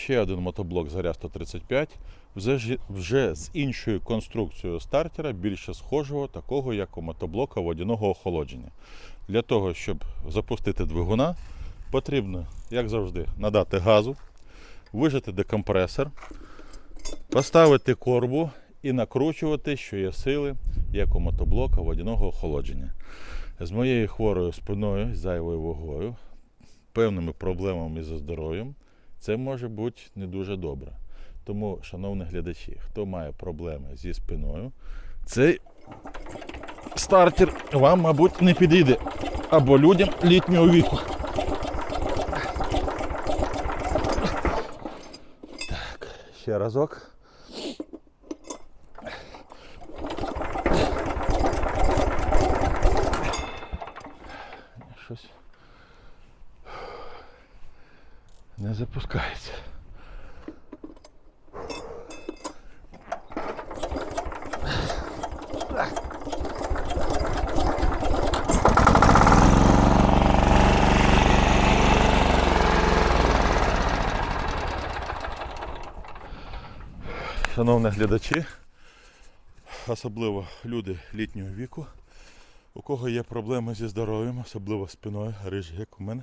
ще один мотоблок Заря 135, вже, вже з іншою конструкцією стартера, більше схожого, такого як у мотоблока водяного охолодження. Для того, щоб запустити двигуна, потрібно, як завжди, надати газу, вижати декомпресор, поставити корбу і накручувати, що є сили, як у мотоблока водяного охолодження. З моєю хворою спиною, зайвою вагою, певними проблемами зі здоров'ям, це може бути не дуже добре. Тому, шановні глядачі, хто має проблеми зі спиною, цей стартер вам, мабуть, не підійде. Або людям літнього віку. Так, ще разок. Щось не запускається. Шановні глядачі, особливо люди літнього віку, у кого є проблеми зі здоров'ям, особливо спиною, рижі, як у мене,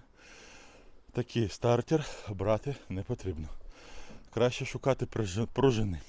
такий стартер брати не потрібно. Краще шукати пружини.